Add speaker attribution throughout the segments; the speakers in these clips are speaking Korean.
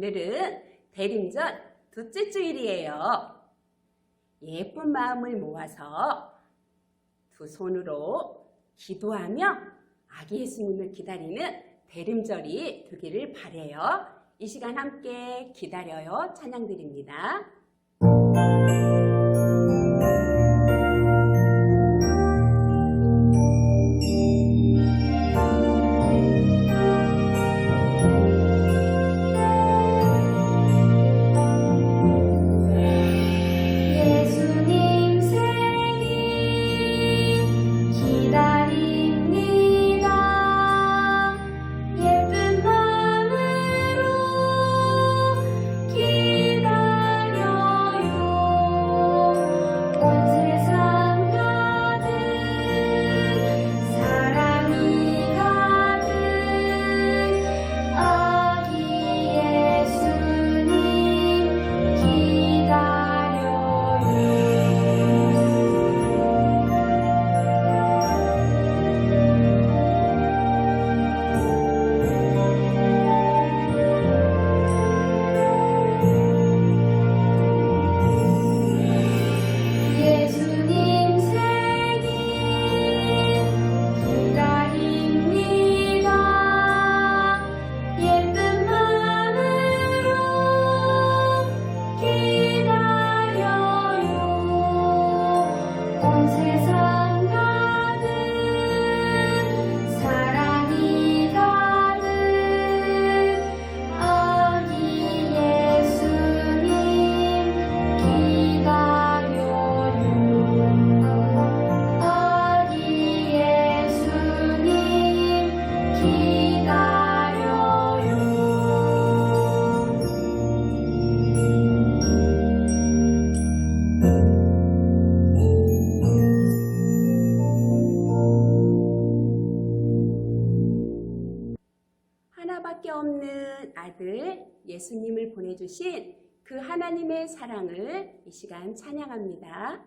Speaker 1: 오늘은 대림전 둘째 주일이에요. 예쁜 마음을 모아서 두 손으로 기도하며 아기 예수님을 기다리는 대림절이 되기를 바래요. 이 시간 함께 기다려요. 찬양 드립니다.
Speaker 2: 이
Speaker 1: 시간 찬양합니다.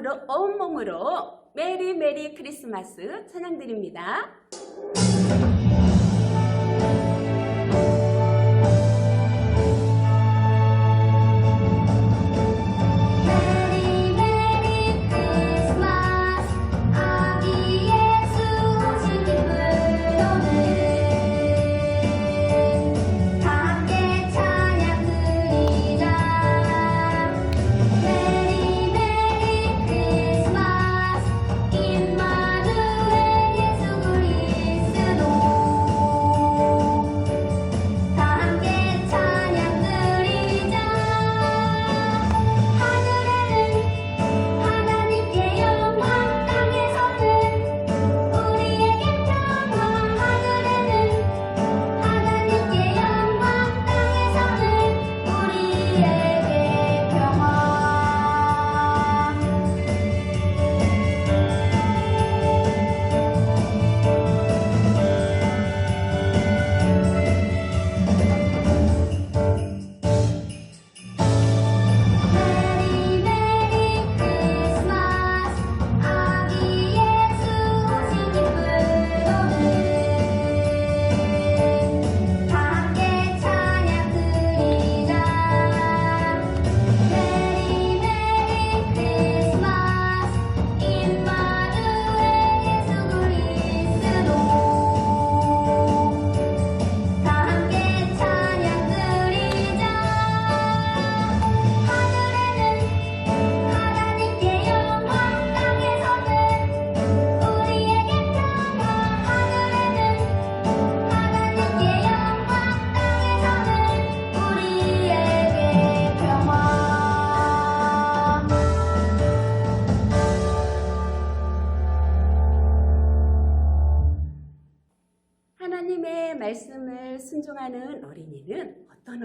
Speaker 1: 마음으로 온몸으로 메리 메리 크리스마스 찬양드립니다.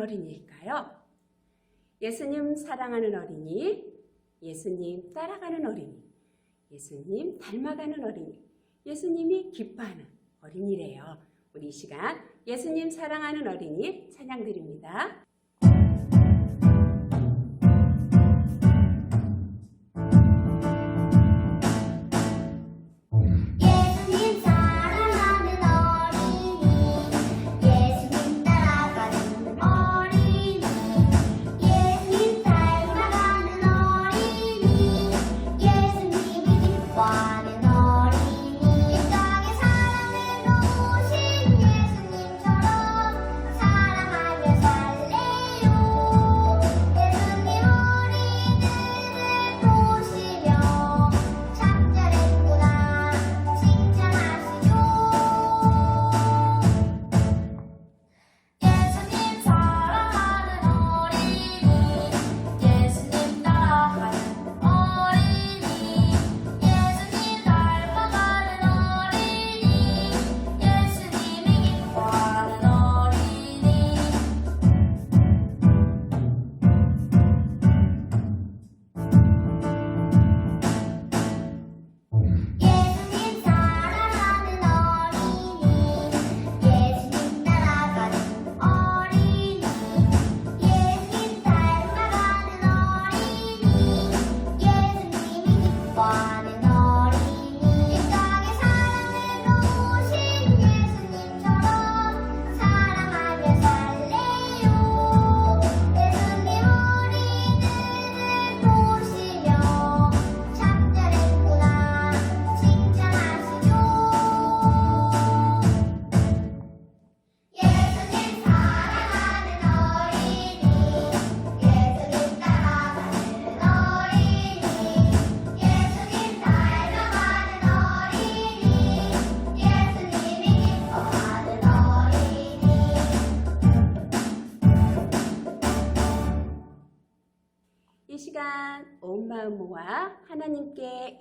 Speaker 3: 어린이일까요? 예수님 사랑하는 어린이, 예수님 따라가는 어린이, 예수님 닮아가는 어린이, 예수님이 기뻐하는 어린이래요. 우리 이 시간 예수님 사랑하는 어린이 찬양 드립니다.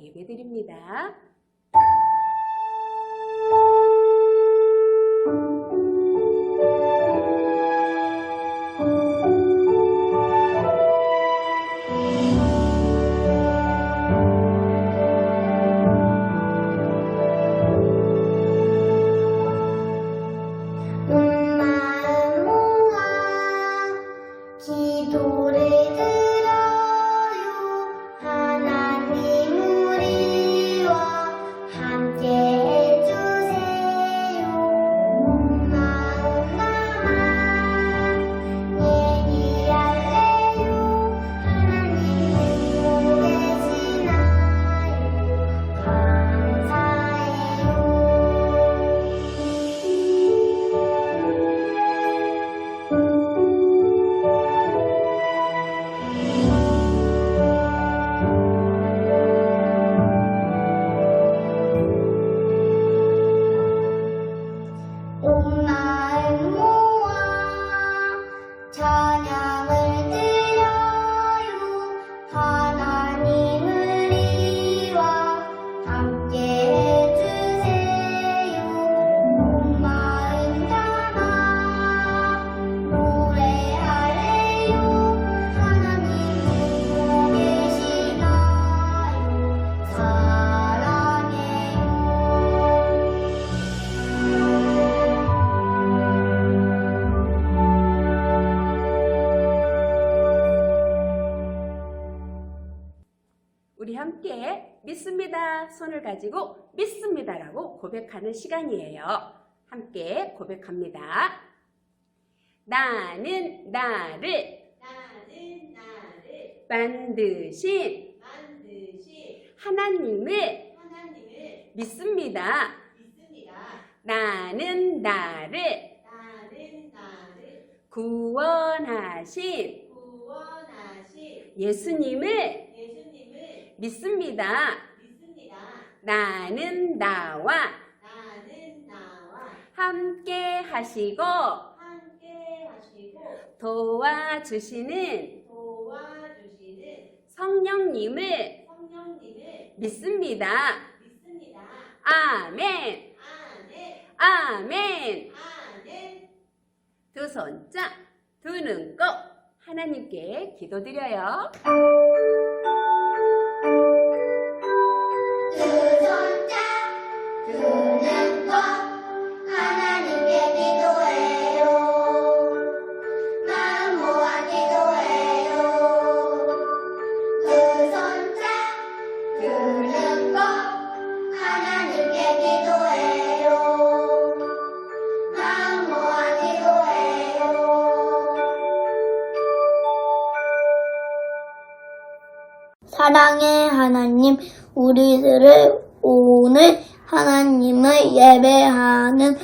Speaker 3: 예배드립니다. 가지고 믿습니다라고 고백하는 시간이에요. 함께 고백합니다. 나는 나를
Speaker 4: 나는 나를
Speaker 3: 만드신
Speaker 4: 만드신
Speaker 3: 하나님을
Speaker 4: 하나님을
Speaker 3: 믿습니다.
Speaker 4: 믿습니다.
Speaker 3: 나는 나를
Speaker 4: 나는 나를
Speaker 3: 구원하신
Speaker 4: 구원하신
Speaker 3: 예수님을
Speaker 4: 예수님을
Speaker 3: 믿습니다. 나는 나와
Speaker 4: 나는 나와
Speaker 3: 함께 하시고
Speaker 4: 함께 하시고
Speaker 3: 도와주시는
Speaker 4: 도와주시는
Speaker 3: 성령님을
Speaker 4: 성령님을
Speaker 3: 믿습니다.
Speaker 4: 믿습니다.
Speaker 3: 아멘,
Speaker 4: 아멘,
Speaker 3: 아멘. 두 손짝, 두 눈 꼭 하나님께 기도드려요.
Speaker 5: 사랑의 하나님, 우리들을 오늘 하나님을 예배하는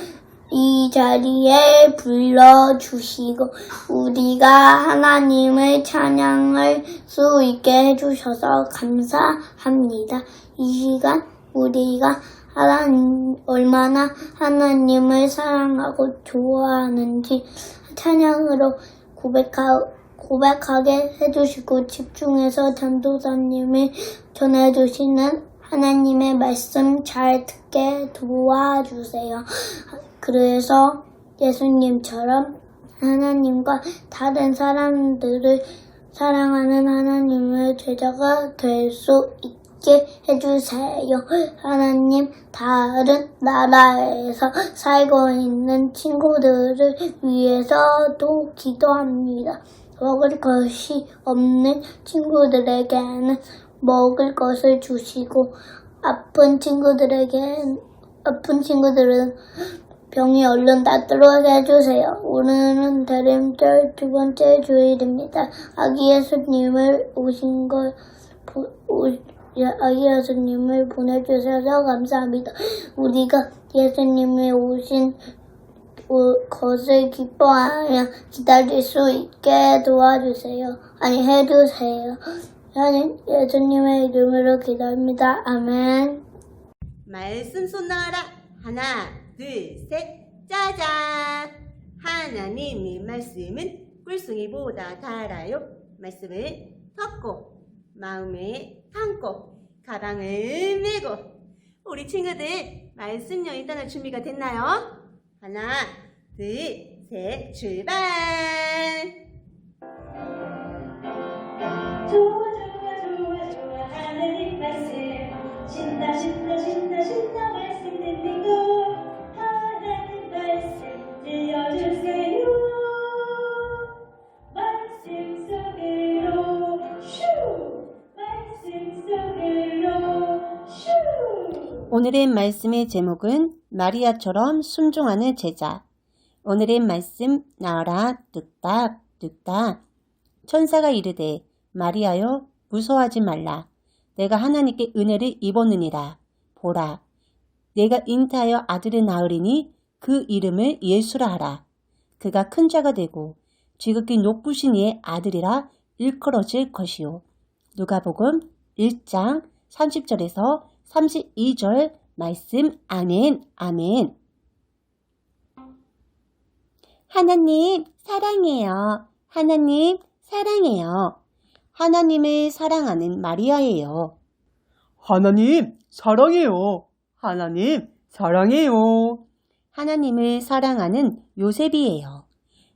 Speaker 5: 이 자리에 불러주시고, 우리가 하나님을 찬양할 수 있게 해주셔서 감사합니다. 이 시간 우리가 하나님, 얼마나 하나님을 사랑하고 좋아하는지 찬양으로 고백하, 고백하게 해주시고 집중해서 전도사님이 전해주시는 하나님의 말씀 잘 듣게 도와주세요. 그래서 예수님처럼 하나님과 다른 사람들을 사랑하는 하나님의 제자가 될 수 있게 해주세요. 하나님, 다른 나라에서 살고 있는 친구들을 위해서도 기도합니다. 먹을 것이 없는 친구들에게는 먹을 것을 주시고, 아픈 친구들에게, 아픈 친구들은 병이 얼른 낫도록 해주세요. 오늘은 대림절 두 번째 주일입니다. 아기 예수님을 오신 걸, 보- 오- 예, 아기 예수님을 보내주셔서 감사합니다. 우리가 예수님이 오신 오- 것을 기뻐하며 기다릴 수 있게 도와주세요. 아니, 해주세요. 하나님, 예수님의 이름으로 기도합니다. 아멘.
Speaker 4: 말씀 손 나와라. 하나, 둘, 셋, 짜잔. 하나님의 말씀은 꿀송이보다 달아요. 말씀을 덮고 마음에 담고 가방을 메고 우리 친구들 말씀 여행 떠날 준비가 됐나요? 하나, 둘, 셋, 출발.
Speaker 6: 오늘의 말씀의 제목은 마리아처럼 순종하는 제자. 오늘의 말씀 나와라 뚝딱 뚝딱. 천사가 이르되 마리아여 무서워하지 말라. 내가 하나님께 은혜를 입었느니라. 보라. 내가 잉태하여 아들을 낳으리니 그 이름을 예수라 하라. 그가 큰 자가 되고 지극히 높으신 이의 아들이라 일컬어질 것이요. 누가복음 1장 30절에서 32절 말씀 아멘 아멘 하나님 사랑해요. 하나님 사랑해요. 하나님을 사랑하는 마리아예요.
Speaker 7: 하나님, 사랑해요. 하나님, 사랑해요.
Speaker 6: 하나님을 사랑하는 요셉이에요.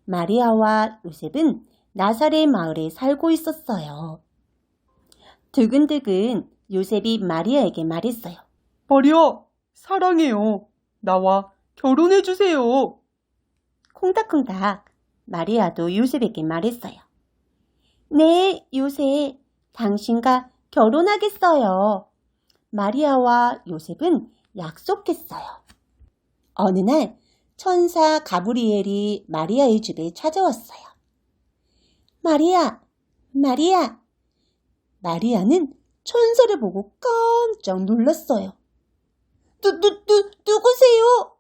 Speaker 6: 마리아와 요셉은 나사렛 마을에 살고 있었어요. 두근두근 요셉이 마리아에게 말했어요.
Speaker 7: 마리아, 사랑해요. 나와 결혼해주세요.
Speaker 6: 콩닥콩닥 마리아도 요셉에게 말했어요. 네, 요셉, 당신과 결혼하겠어요. 마리아와 요셉은 약속했어요. 어느 날 천사 가브리엘이 마리아의 집에 찾아왔어요. 마리아, 마리아. 마리아는 천사를 보고 깜짝 놀랐어요. 누, 누, 누, 누구세요?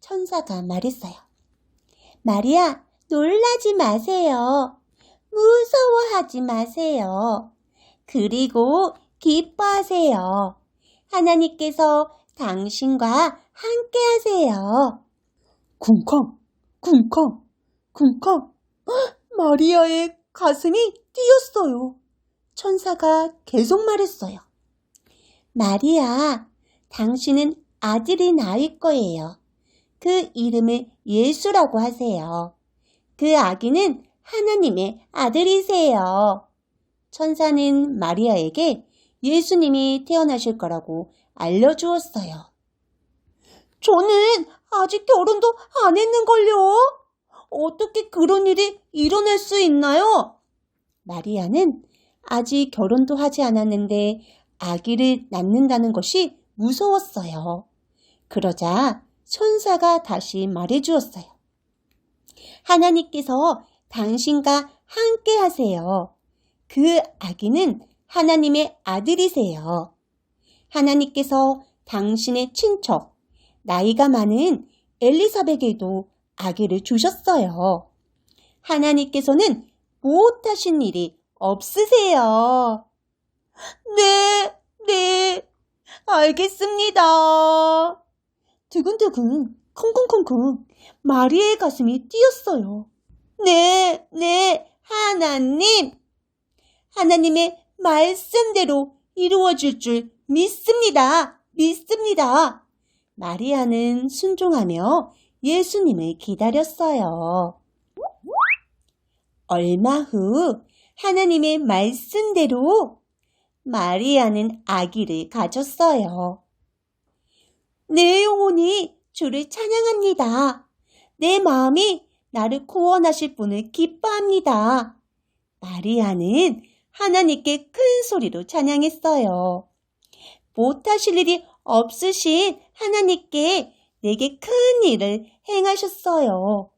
Speaker 6: 천사가 말했어요. 마리아, 놀라지 마세요. 무서워하지 마세요. 그리고 기뻐하세요. 하나님께서 당신과 함께 하세요.
Speaker 7: 쿵쾅, 쿵쾅, 쿵쾅. 헉, 마리아의 가슴이 뛰었어요.
Speaker 6: 천사가 계속 말했어요. 마리아, 당신은 아들이 낳을 거예요. 그 이름을 예수라고 하세요. 그 아기는 하나님의 아들이세요. 천사는 마리아에게 예수님이 태어나실 거라고 알려주었어요. 저는 아직 결혼도 안 했는걸요. 어떻게 그런 일이 일어날 수 있나요? 마리아는 아직 결혼도 하지 않았는데 아기를 낳는다는 것이 무서웠어요. 그러자 천사가 다시 말해 주었어요. 하나님께서 당신과 함께 하세요. 그 아기는 하나님의 아들이세요. 하나님께서 당신의 친척, 나이가 많은 엘리사벳에도 아기를 주셨어요. 하나님께서는 못하신 일이 없으세요. 네, 네, 알겠습니다. 두근두근, 쿵쿵쿵쿵, 마리의 가슴이 뛰었어요. 네, 네, 하나님. 하나님의 말씀대로 이루어질 줄 믿습니다. 믿습니다. 마리아는 순종하며 예수님을 기다렸어요. 얼마 후 하나님의 말씀대로 마리아는 아기를 가졌어요. 내 영혼이 주를 찬양합니다. 내 마음이 나를 구원하실 분을 기뻐합니다. 마리아는 하나님께 큰 소리로 찬양했어요. 못하실 일이 없으신 하나님께 내게 큰 일을 행하셨어요.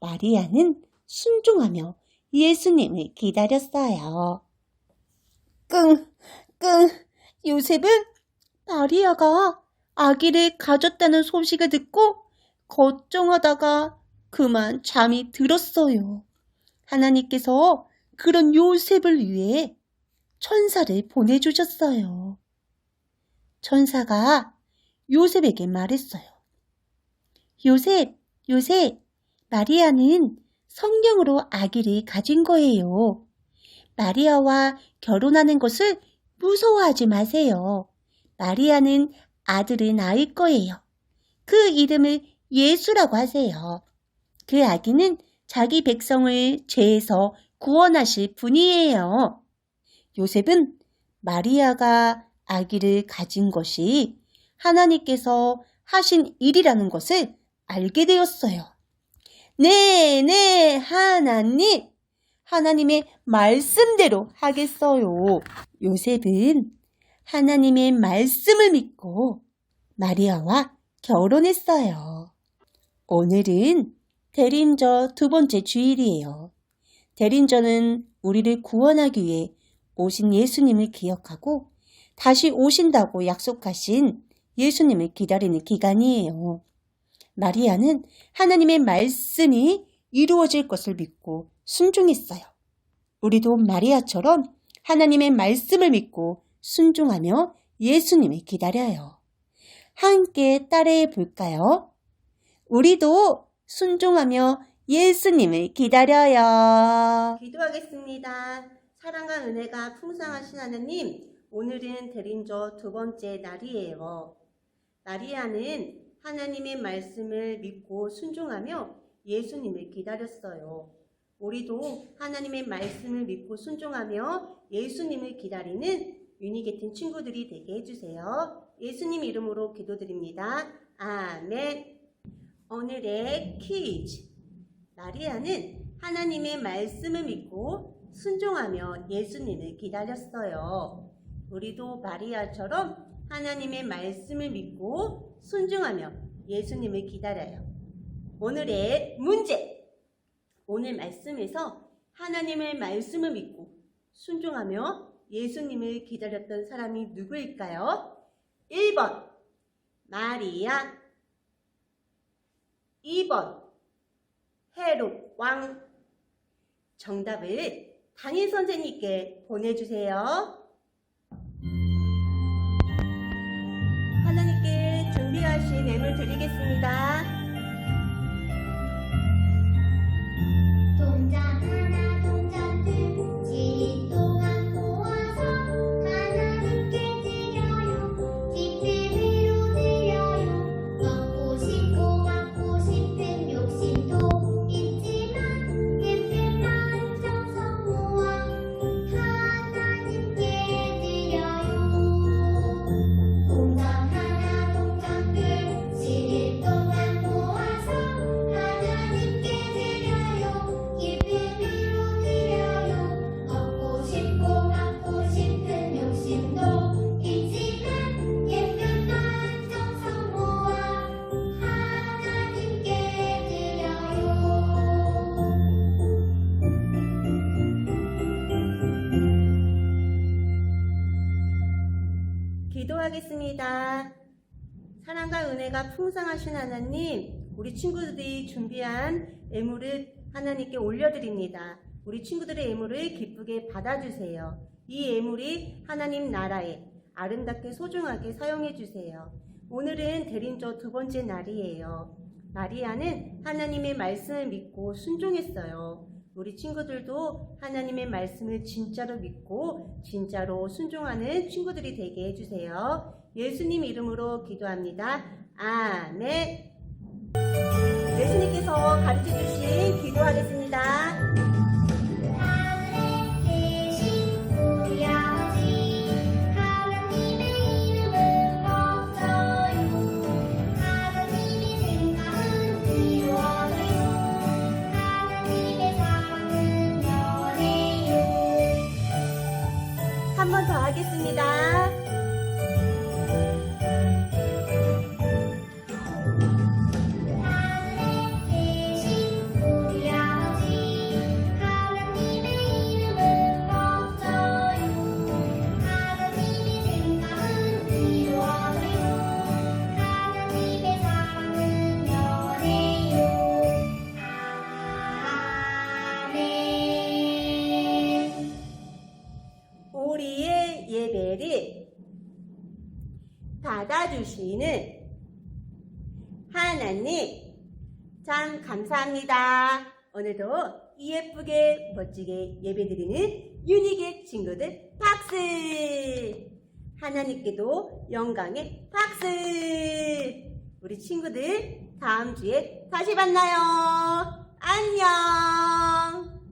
Speaker 6: 마리아는 순종하며 예수님을 기다렸어요. 끙, 끙, 요셉은 마리아가 아기를 가졌다는 소식을 듣고 걱정하다가 그만 잠이 들었어요. 하나님께서 그런 요셉을 위해 천사를 보내주셨어요. 천사가 요셉에게 말했어요. 요셉, 요셉, 마리아는 성령으로 아기를 가진 거예요. 마리아와 결혼하는 것을 무서워하지 마세요. 마리아는 아들을 낳을 거예요. 그 이름을 예수라고 하세요. 그 아기는 자기 백성을 죄에서 구원하실 분이에요. 요셉은 마리아가 아기를 가진 것이 하나님께서 하신 일이라는 것을 알게 되었어요. 네, 네, 하나님. 하나님의 말씀대로 하겠어요. 요셉은 하나님의 말씀을 믿고 마리아와 결혼했어요. 오늘은 대림저 두 번째 주일이에요. 대림저는 우리를 구원하기 위해 오신 예수님을 기억하고 다시 오신다고 약속하신 예수님을 기다리는 기간이에요. 마리아는 하나님의 말씀이 이루어질 것을 믿고 순종했어요. 우리도 마리아처럼 하나님의 말씀을 믿고 순종하며 예수님을 기다려요. 함께 따라해 볼까요? 우리도 순종하며 예수님을 기다려요.
Speaker 4: 기도하겠습니다. 사랑과 은혜가 풍성하신 하나님, 오늘은 대림조 두 번째 날이에요. 마리아는 하나님의 말씀을 믿고 순종하며 예수님을 기다렸어요. 우리도 하나님의 말씀을 믿고 순종하며 예수님을 기다리는 유니 같은 친구들이 되게 해주세요. 예수님 이름으로 기도드립니다. 아멘. 오늘의 퀴즈. 마리아는 하나님의 말씀을 믿고 순종하며 예수님을 기다렸어요. 우리도 마리아처럼 하나님의 말씀을 믿고 순종하며 예수님을 기다려요. 오늘의 문제. 오늘 말씀에서 하나님의 말씀을 믿고 순종하며 예수님을 기다렸던 사람이 누구일까요? 1번 마리아 2번 헤롯 왕 정답을 담임 선생님께 보내주세요. 준비하신 예물 드리겠습니다. 풍성하신 하나님, 우리 친구들이 준비한 예물을 하나님께 올려드립니다. 우리 친구들의 예물을 기쁘게 받아주세요. 이 예물이 하나님 나라에 아름답게 소중하게 사용해 주세요. 오늘은 대림조 두 번째 날이에요. 마리아는 하나님의 말씀을 믿고 순종했어요. 우리 친구들도 하나님의 말씀을 진짜로 믿고 진짜로 순종하는 친구들이 되게 해주세요. 예수님 이름으로 기도합니다. 아멘. 예수님께서 가르쳐 주신 기도하겠습니다.
Speaker 3: 하늘에 계신 우리 아
Speaker 4: 감사합니다. 오늘도 예쁘게 멋지게 예배드리는 유니게 친구들 박수! 하나님께도 영광의 박수! 우리 친구들 다음 주에 다시 만나요. 안녕!